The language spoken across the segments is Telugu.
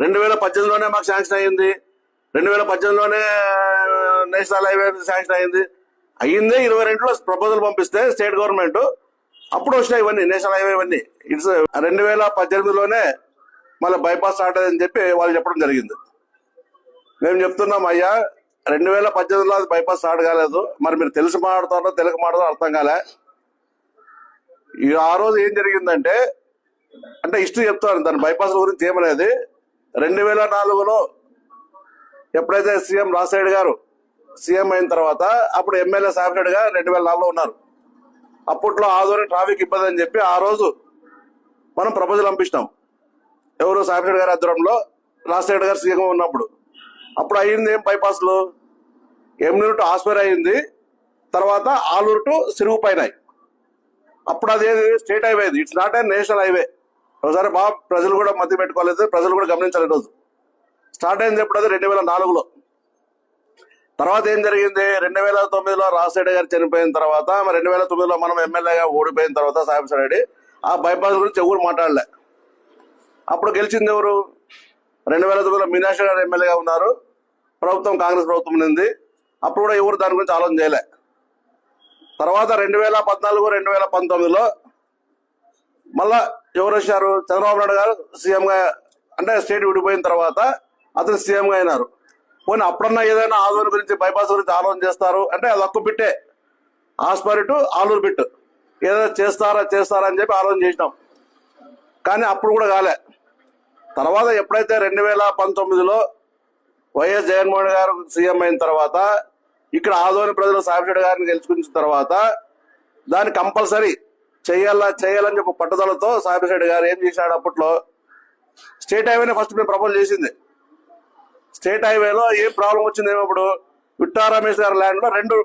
రెండు వేల పద్దెనిమిదిలోనే మాకు శాంక్షన్ అయ్యింది. రెండు వేల పద్దెనిమిదిలోనే నేషనల్ హైవే శాంక్షన్ అయింది అయ్యిందే ఇరవై రెండులో ప్రపోజల్ పంపిస్తే స్టేట్ గవర్నమెంట్ అప్పుడు వచ్చినాయి ఇవన్నీ నేషనల్ హైవే ఇవన్నీ. ఇట్స్ రెండు వేల పద్దెనిమిదిలోనే మళ్ళీ బైపాస్ స్టార్ట్ అయ్యని చెప్పి వాళ్ళు చెప్పడం జరిగింది. మేము చెప్తున్నాం అయ్యా రెండు వేల పద్దెనిమిదిలో అది బైపాస్ స్టార్ట్ కాలేదు. మరి మీరు తెలిసి మాట్లాడతారో తెలుగు మాట్లాడతారో అర్థం కాలే. ఈ ఆ రోజు ఏం జరిగిందంటే అంటే హిస్టరీ చెప్తాను దాని బైపాస్ గురించి ఏమనేది రెండు వేల నాలుగులో ఎప్పుడైతే సీఎం రాజశేఖర్ గారు సీఎం అయిన తర్వాత అప్పుడు ఎమ్మెల్యే సాఫ్ట్వేర్ గారు రెండు వేల నాలుగులో ఉన్నారు. అప్పట్లో ఆదోని ట్రాఫిక్ ఇబ్బంది అని చెప్పి ఆ రోజు మనం ప్రపోజల్ పంపించినాం. ఎవరు సాఫ్రెడ్ గారి ఆధ్వర్యంలో రాజశేఖర్ గారు సీఎం ఉన్నప్పుడు. అప్పుడు అయ్యింది ఏం బైపాస్లు? ఎమ్నూరు టు ఆస్పైర్ అయింది తర్వాత ఆలూరు టు సిరుగు పైన అప్పుడు అదేది state highway it's not a national highway. ఒకసారి బాగా ప్రజలు కూడా మధ్య పెట్టుకోలేదు ప్రజలు కూడా గమనించాలి రోజు స్టార్ట్ అయింది ఎప్పుడు అది రెండు వేల నాలుగులో. తర్వాత ఏం జరిగింది? రెండు వేల తొమ్మిదిలో రాజశేఖర్ గారు చనిపోయిన తర్వాత రెండు వేల తొమ్మిదిలో మనం ఎమ్మెల్యేగా ఓడిపోయిన తర్వాత సాహెబ్ రెడ్డి ఆ బైపాస్ గురించి ఎవరు మాట్లాడలే. అప్పుడు గెలిచింది ఎవరు? రెండు వేల తొమ్మిదిలో మీనాక్షి గారు ఎమ్మెల్యేగా ఉన్నారు. ప్రభుత్వం కాంగ్రెస్ ప్రభుత్వం ఉంది అప్పుడు కూడా ఎవరు దాని గురించి ఆలోచన చేయలే. తర్వాత రెండు వేల పద్నాలుగు రెండు వేల పంతొమ్మిదిలో మళ్ళా ఎవరు వచ్చారు? చంద్రబాబు నాయుడు గారు సీఎంగా అంటే స్టేట్ విడిపోయిన తర్వాత అతను సీఎంగా అయినారు. పోనీ అప్పుడన్నా ఏదైనా ఆదోని గురించి బైపాస్ గురించి ఆలోచన చేస్తారు? అంటే అది ఒక్క బిట్టే. ఆస్పరి టు ఆలూరు బిట్ ఏదైనా చేస్తారా చేస్తారా అని చెప్పి ఆలోచన చేసినాం. కానీ అప్పుడు కూడా కాలే. తర్వాత ఎప్పుడైతే రెండు వేల పంతొమ్మిదిలో వైఎస్ జగన్మోహన్ గారు సీఎం అయిన తర్వాత ఇక్కడ ఆదోని ప్రజలు సాయిరెడ్డి గారిని గెలుచుకున్న తర్వాత దాన్ని కంపల్సరీ చేయాలా చేయాలని చెప్పి పట్టుదలతో సాయిరెడ్డి గారు ఏం చేశాడు అప్పట్లో? స్టేట్ హైవేనే ఫస్ట్ మేము ప్రపోజ్ చేసింది. స్టేట్ హైవేలో ఏం ప్రాబ్లం వచ్చింది ఇప్పుడు? విట్టా రమేష్ గారి ల్యాండ్లో రెండు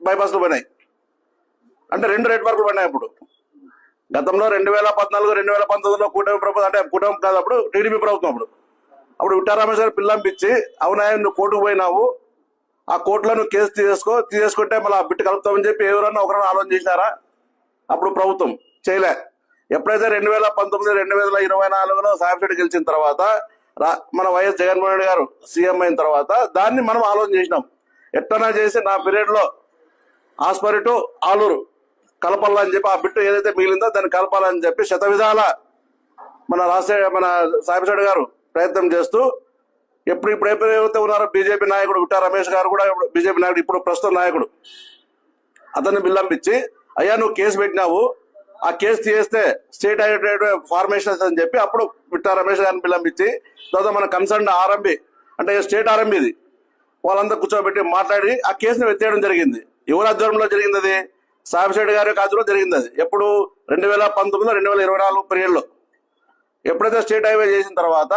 బైపాస్లు పోయినాయి. అంటే రెండు రెడ్ వర్క్లు పడినాయి అప్పుడు. గతంలో రెండు వేల పద్నాలుగు రెండు వేల పంతొమ్మిదిలో కూటమి ప్రభుత్వం అంటే కూటమి కాదు అప్పుడు టీడీపీ ప్రభుత్వం అప్పుడు. అప్పుడు విట్టా రమేష్ గారు పిల్లంపించి అవునా నువ్వు కోర్టుకు పోయినావు? ఆ కోర్టులో నువ్వు కేసు తీసేసుకో తీసేసుకుంటే మళ్ళీ ఆ బిట్టు కలుపుతామని చెప్పి ఎవరన్నా ఒకరన్నా ఆలోచన చేసినారా అప్పుడు ప్రభుత్వం చేయలే. ఎప్పుడైతే రెండు వేల పంతొమ్మిది రెండు వేల ఇరవై నాలుగులో సాయిరెడ్డి గెలిచిన తర్వాత రా- మన వైఎస్ జగన్మోహన్ రెడ్డి గారు సీఎం అయిన తర్వాత దాన్ని మనం ఆలోచన చేసినాం. ఎట్టనా చేసి నా పీరియడ్లో ఆస్పరి టు ఆలూరు కలపాలని చెప్పి ఆ బిట్టు ఏదైతే మిగిలిందో దాన్ని కలపాలని చెప్పి శత విధాల మన రాష్ట్ర మన సాయిరెడ్డి గారు ప్రయత్నం చేస్తూ ఎప్పుడు ఇప్పుడు ఎప్పుడైతే ఉన్నారో బీజేపీ నాయకుడు విట్టా రమేష్ గారు కూడా బీజేపీ నాయకుడు ఇప్పుడు ప్రస్తుత నాయకుడు. అతన్ని బిల్లంపించి అయ్యా నువ్వు కేసు పెట్టినావు. ఆ కేసు తీస్తే స్టేట్ హైవే ఫార్మేషన్ అని చెప్పి అప్పుడు విట్టా రమేష్ గారిని బిల్లంపించి తర్వాత మన కన్సర్న్ ఆర్ఎంబి అంటే స్టేట్ ఆర్ఎంబి ఇది వాళ్ళందరూ కూర్చోబెట్టి మాట్లాడి ఆ కేసును ఎత్తేయడం జరిగింది. ఎవరి ఆధ్వర్యంలో జరిగింది అది? సాహిబ్ గారి యొక్క ఆధ్వర్యంలో జరిగింది అది. ఎప్పుడు? రెండు వేల పంతొమ్మిది రెండు వేల ఇరవై నాలుగు పీరియడ్లో. ఎప్పుడైతే స్టేట్ హైవే చేసిన తర్వాత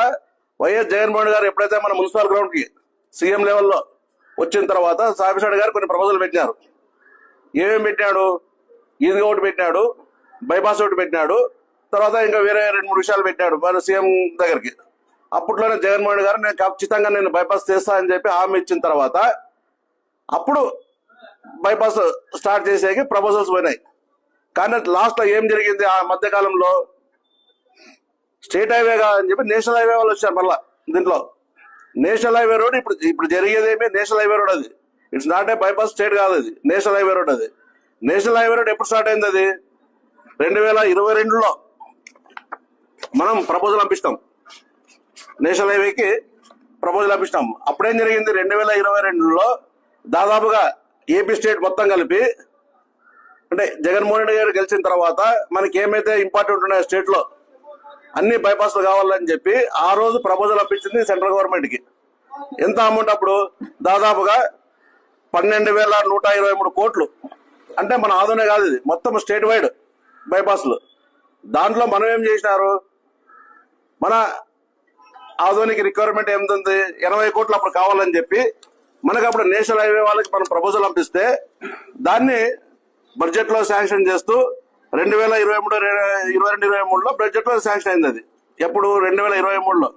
వైఎస్ జగన్మోహన్ గారు ఎప్పుడైతే మన మున్సిపల్ గ్రౌండ్కి సీఎం లెవెల్లో వచ్చిన తర్వాత సాహిబ్ గారు కొన్ని ప్రపోజల్ పెట్టినారు. ఏమేమి పెట్టినాడు? ఈది ఒకటి పెట్టినాడు బైపాస్ ఒకటి పెట్టినాడు తర్వాత ఇంకా వేరే రెండు మూడు విషయాలు పెట్టినాడు మన సీఎం దగ్గరికి. అప్పట్లోనే జగన్మోహన్ గారు నేను ఖచ్చితంగా నేను బైపాస్ చేస్తా అని చెప్పి హామీ ఇచ్చిన తర్వాత అప్పుడు బైపాస్ స్టార్ట్ చేసేకి ప్రపోజల్స్ పోయినాయి. కానీ లాస్ట్లో ఏం జరిగింది? ఆ మధ్యకాలంలో స్టేట్ హైవే అని చెప్పి నేషనల్ హైవే వాళ్ళు వచ్చారు మళ్ళా దీంట్లో. నేషనల్ హైవే రోడ్ ఇప్పుడు ఇప్పుడు జరిగేది ఏమి నేషనల్ హైవే రోడ్ అది. It's not a bypass state కాదు అది. నేషనల్ హైవే రోడ్ అది. నేషనల్ హైవే రోడ్ ఎప్పుడు స్టార్ట్ అయింది అది? రెండు వేల ఇరవై రెండులో మనం ప్రపోజల్ పంపిస్తాం నేషనల్ హైవేకి ప్రపోజల్ పంపిస్తాం అప్పుడేం జరిగింది? రెండు వేల ఇరవై రెండులో దాదాపుగా ఏపీ స్టేట్ మొత్తం కలిపి అంటే జగన్మోహన్ రెడ్డి గారు గెలిచిన తర్వాత మనకి ఏమైతే ఇంపార్టెంట్ ఉన్నాయో స్టేట్లో అన్ని బైపాస్లు కావాలని చెప్పి ఆ రోజు ప్రపోజల్ పంపించింది సెంట్రల్ గవర్నమెంట్కి. ఎంత అమౌంట్ అప్పుడు? దాదాపుగా పన్నెండు వేల నూట ఇరవై మూడు కోట్లు. అంటే మన ఆదోనే కాదు ఇది. మొత్తం స్టేట్ వైడ్ బైపాస్లు. దాంట్లో మనం ఏం చేసినారు? మన ఆధునిక రిక్వైర్మెంట్ ఏముంది? ఎనభై కోట్లు అప్పుడు కావాలని చెప్పి మనకు అప్పుడు నేషనల్ హైవే వాళ్ళకి మనం ప్రపోజల్ పంపిస్తే దాన్ని బడ్జెట్లో శాంక్షన్ చేస్తూ రెండు వేల ఇరవై మూడు ఇరవై రెండు ఇరవై మూడులో బడ్జెట్లో శాంక్షన్ అయింది అది. ఎప్పుడు? రెండు వేల ఇరవై మూడులో.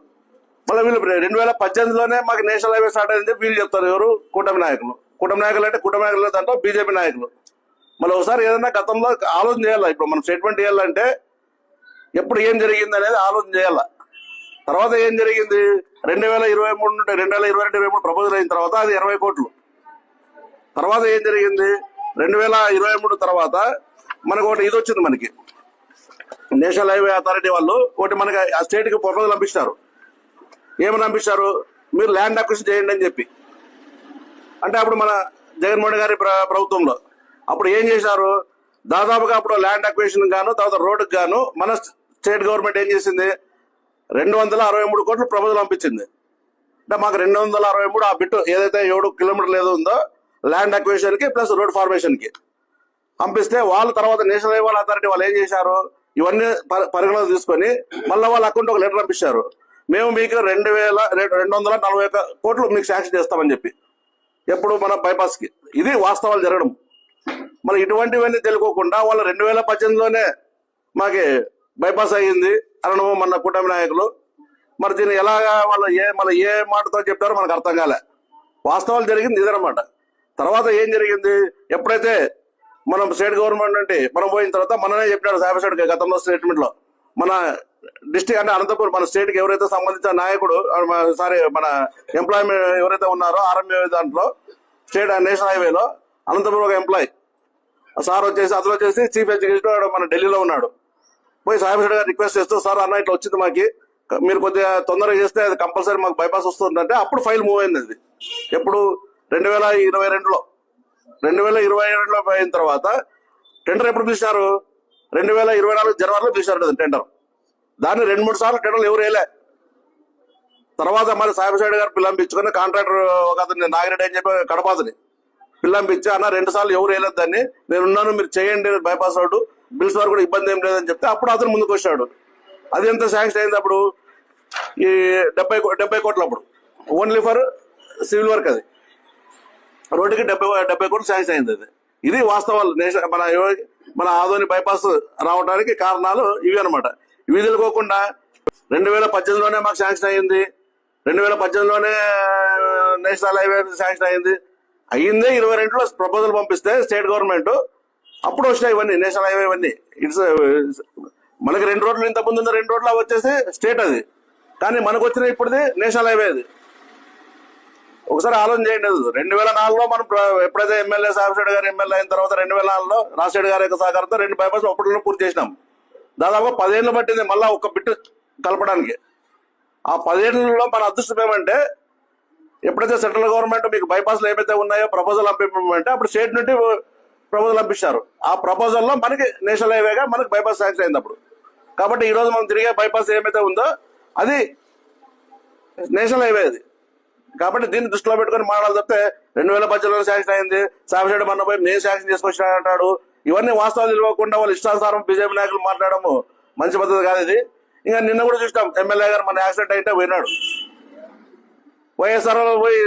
మళ్ళీ వీళ్ళు రెండు వేల పద్దెనిమిదిలోనే మాకు నేషనల్ హైవే స్టార్ట్ అయింది వీళ్ళు చెప్తారు ఎవరు? కూటమి నాయకులు. కూటమి నాయకులు అంటే కూటమి నాయకులు దాంట్లో బీజేపీ నాయకులు. మళ్ళీ ఒకసారి ఏదైనా గతంలో ఆలోచన చేయాలి? ఇప్పుడు మనం స్టేట్మెంట్ చేయాలంటే ఎప్పుడు ఏం జరిగింది అనేది ఆలోచన చేయాల? తర్వాత ఏం జరిగింది? రెండు వేల ఇరవై మూడు నుండి రెండు వేల ఇరవై రెండు ఇరవై మూడు ప్రపోజల్ అయిన తర్వాత అది ఇరవై కోట్లు. తర్వాత ఏం జరిగింది? రెండు వేల ఇరవై మూడు తర్వాత మనకు ఒకటి ఇది వచ్చింది మనకి. నేషనల్ హైవే అథారిటీ వాళ్ళు ఒకటి మనకి ఆ స్టేట్కి ప్రపోజల్ పంపిస్తారు ఏమని పంపిస్తారు మీరు ల్యాండ్ అక్విజిషన్ చేయండి అని చెప్పి. అంటే అప్పుడు మన జగన్మోహన్ గారి ప్ర- ప్రభుత్వంలో అప్పుడు ఏం చేశారు? దాదాపుగా అప్పుడు ల్యాండ్ అక్వేషన్ గాను తర్వాత రోడ్డుకు గాను మన స్టేట్ గవర్నమెంట్ ఏం చేసింది? రెండు వందల అరవై మూడు కోట్లు ప్రపోజల్ పంపించింది. అంటే మాకు రెండు వందల అరవై మూడు ఆ బిట్ ఏదైతే ఏడు కిలోమీటర్లు ఏదో ఉందో ల్యాండ్ అక్వేషన్కి ప్లస్ రోడ్ ఫార్మేషన్కి పంపిస్తే వాళ్ళ తర్వాత నేషనల్ హైవాల్ అథారిటీ వాళ్ళు ఏం చేశారు? ఇవన్నీ పరి- తీసుకొని మళ్ళీ వాళ్ళ అకౌంట్ ఒక లెటర్ పంపించారు. మేము మీకు రెండు వేల రెండు వందల నలభై ఒక్క కోట్లు మీకు శాంక్షన్ చేస్తామని చెప్పి. ఎప్పుడు మన బైపాస్కి ఇది వాస్తవాలు జరగడం. మరి ఇటువంటివన్నీ తెలుకోకుండా వాళ్ళు రెండు వేల పద్దెనిమిదిలోనే మాకి బైపాస్ అయ్యింది అనడం మన కూటమి నాయకులు. మరి దీన్ని ఎలాగా వాళ్ళు ఏ మళ్ళీ ఏ మాటతో చెప్తారో మనకు అర్థం కాలే. వాస్తవాలు జరిగింది ఇదనమాట తర్వాత ఏం జరిగింది? ఎప్పుడైతే మనం స్టేట్ గవర్నమెంట్ నుండి మనం పోయిన తర్వాత మననే చెప్పాడు సాబిసైడ్ గతంలో స్టేట్మెంట్లో. మన డిస్టిక్ అంటే అనంతపురం మన స్టేట్కి ఎవరైతే సంబంధించిన నాయకుడు సారీ మన ఎంప్లాయ్మెంట్ ఎవరైతే ఉన్నారో ఆర్ఎంఏ దాంట్లో స్టేట్ నేషనల్ హైవేలో అనంతపురం ఒక ఎంప్లాయ్ సార్ వచ్చేసి అతను వచ్చేసి చీఫ్ ఎడ్యుకేషన్ మన ఢిల్లీలో ఉన్నాడు. పోయి సాహెబ్ గారు రిక్వెస్ట్ చేస్తూ సార్ అన్న ఇట్లా వచ్చింది మాకి. మీరు కొద్దిగా తొందరగా చేస్తే అది కంపల్సరీ మాకు బైపాస్ వస్తుందంటే అప్పుడు ఫైల్ మూవ్ అయింది అది. ఎప్పుడు? రెండు వేల ఇరవై రెండులో. రెండు వేల ఇరవై రెండులో అయిన తర్వాత టెండర్ ఎప్పుడు పిలిచారు రెండు వేల ఇరవై నాలుగు జనవరిలో పిలిచారు టెండర్. దాన్ని రెండు మూడు సార్లు టెండర్లు ఎవరు వేయలే. తర్వాత మరి సాహెబ్ సైడ్ గారు పిల్లంపించుకొని కాంట్రాక్టర్ ఒక అతని నాగిరెడ్డి అని చెప్పి కడపాతని. పిల్లంపించి అన్న రెండు సార్లు ఎవరు వేయలేదు దాన్ని. నేను ఉన్నాను మీరు చేయండి బైపాస్ రోడ్డు బిల్స్ వారు కూడా ఇబ్బంది ఏం లేదని చెప్తే అప్పుడు అతను ముందుకు వచ్చాడు. అది ఎంత శాంక్షన్ అయింది అప్పుడు? ఈ డెబ్బై డెబ్బై కోట్ల అప్పుడు. ఓన్లీ ఫర్ సివిల్ వర్క్ అది. రోడ్డుకి డెబ్బై డెబ్బై కోట్లు శాంక్షన్ అయింది అది. ఇది వాస్తవాలు. నేషన్ మన మన ఆదోని బైపాస్ రావడానికి కారణాలు ఇవి అనమాట ఇవి తెలుకోకుండా రెండు వేల పద్దెనిమిదిలోనే మాకు శాంక్షన్ అయింది రెండు వేల పద్దెనిమిదిలోనే నేషనల్ హైవే శాంక్షన్ అయింది అయ్యిందే ఇరవై రెండులో ప్రపోజల్ పంపిస్తే స్టేట్ గవర్నమెంట్ అప్పుడు వచ్చినాయి ఇవన్నీ నేషనల్ హైవే ఇవన్నీ. ఇట్స్ uh, మనకి రెండు రోడ్లు ఇంత ముందు ఉన్న రెండు రోడ్లు వచ్చేసి స్టేట్ అది. కానీ మనకు వచ్చిన ఇప్పుడుది నేషనల్ హైవే అది. ఒకసారి ఆలోచన చేయండి రెండు వేల నాలుగులో మనం ఎప్పుడైతే ఎమ్మెల్యే సాహెబ్ గారు ఎమ్మెల్యే అయిన తర్వాత రెండు వేల నాలుగులో రాజశేఖర్ గారి యొక్క సహకారంతో రెండు బైపాస్ అప్పట్లో పూర్తి చేసినాం. దాదాపు పదేళ్ళు పట్టింది మళ్ళా ఒక బిట్టు కలపడానికి. ఆ పదేళ్ళలో మన అదృష్టం ఏమంటే ఎప్పుడైతే సెంట్రల్ గవర్నమెంట్ మీకు బైపాస్లు ఏమైతే ఉన్నాయో ప్రపోజల్ పంపించమంటే అప్పుడు స్టేట్ నుండి ప్రపోజల్ పంపిస్తారు ఆ ప్రపోజల్లో మనకి నేషనల్ హైవేగా మనకి బైపాస్ శాంక్షన్ అయింది అప్పుడు. కాబట్టి ఈరోజు మనం తిరిగే బైపాస్ ఏమైతే ఉందో అది నేషనల్ హైవే అది. కాబట్టి దీన్ని దృష్టిలో పెట్టుకొని మాట్లాడాలి తప్పితే రెండు వేల పద్దెనిమిదిలో శాంక్షన్ అయింది. సాబిసైడ్ మన పోయి నేను శాంక్షన్ చేసుకొచ్చిన అంటాడు. ఇవన్నీ వాస్తవాలు తెలియకుండా వాళ్ళు ఇష్టానుసారం బీజేపీ నాయకులు మాట్లాడము. మంచి పద్ధతి కాదు ఇది. ఇంకా నిన్న కూడా చూసినాం. ఎమ్మెల్యే గారు మన యాక్సిడెంట్ అయితే పోయినాడు. వైఎస్ఆర్ వాళ్ళు పోయి